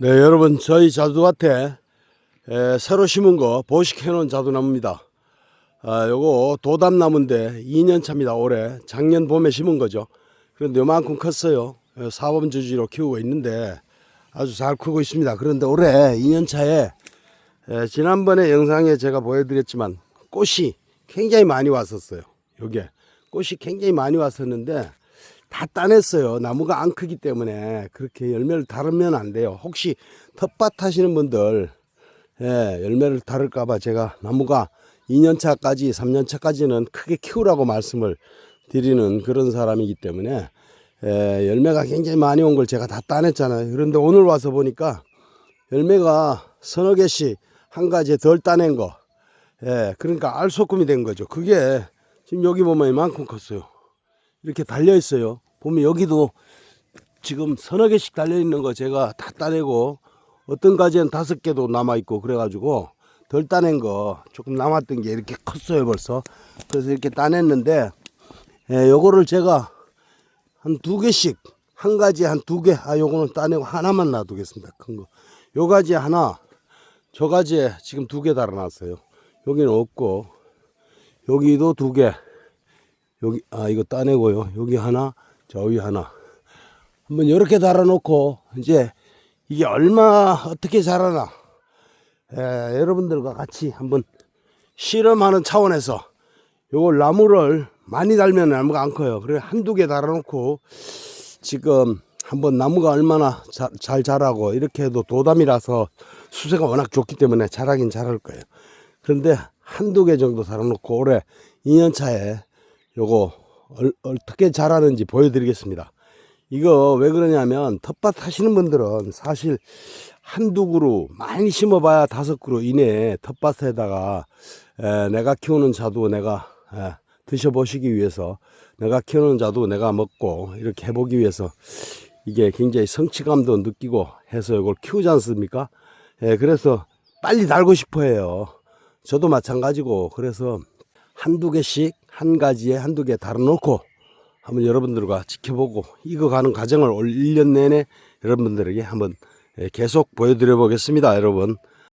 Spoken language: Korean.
네, 여러분, 저희 자두밭에 에, 새로 심은 거 보식해 놓은 자두나무입니다. 아, 요거 도담나무인데 2년 차입니다. 올해 작년 봄에 심은 거죠. 그런데 요만큼 컸어요. 에, 사범 주지로 키우고 있는데 아주 잘 크고 있습니다. 그런데 올해 2년 차에 에, 지난번에 영상에 제가 보여드렸지만 꽃이 굉장히 많이 왔었어요. 요게 꽃이 굉장히 많이 왔었는데 다 따냈어요. 나무가 안 크기 때문에 그렇게 열매를 다루면 안 돼요. 혹시 텃밭 하시는 분들 예, 열매를 다룰까봐 제가 나무가 2년차까지, 3년차까지는 크게 키우라고 말씀을 드리는 그런 사람이기 때문에 예, 열매가 굉장히 많이 온 걸 제가 다 따냈잖아요. 그런데 오늘 와서 보니까 열매가 서너 개씩 한 가지에 덜 따낸 거. 예, 그러니까 알소금이 된 거죠. 그게 지금 여기 보면 이만큼 컸어요. 이렇게 달려 있어요. 보면 여기도 지금 서너 개씩 달려 있는 거 제가 다 따내고 어떤 가지는 다섯 개도 남아 있고 그래가지고 덜 따낸 거 조금 남았던 게 이렇게 컸어요 벌써. 그래서 이렇게 따냈는데 예, 요거를 제가 한 두 개씩 한 가지 한 두 개. 아 요거는 따내고 하나만 놔두겠습니다. 큰 거. 요 가지 하나, 저 가지에 지금 두 개 달아놨어요. 여기는 없고 여기도 두 개. 여기 아 이거 따내고요. 여기 하나, 저 위 하나. 한번 이렇게 달아놓고 이제 이게 얼마 어떻게 자라나 에, 여러분들과 같이 한번 실험하는 차원에서 요걸 나무를 많이 달면 나무가 안 커요. 그래 한두 개 달아놓고 지금 한번 나무가 얼마나 자, 잘 자라고 이렇게 해도 도담이라서 수세가 워낙 좋기 때문에 자라긴 자랄 거예요. 그런데 한두 개 정도 달아놓고 올해 2년 차에 요거 얼, 어떻게 자라는지 보여드리겠습니다. 이거 왜 그러냐면 텃밭 하시는 분들은 사실 한두 그루 많이 심어봐야 다섯 그루 이내에 텃밭에다가 에, 내가 키우는 자두 내가 에, 드셔보시기 위해서 내가 키우는 자두 내가 먹고 이렇게 해보기 위해서 이게 굉장히 성취감도 느끼고 해서 이걸 키우지 않습니까? 예, 그래서 빨리 달고 싶어 해요. 저도 마찬가지고 그래서 한두 개씩 한 가지에 한두 개 달아놓고 한번 여러분들과 지켜보고 익어가는 과정을 올 1년 내내 여러분들에게 한번 예, 계속 보여드려 보겠습니다, 여러분.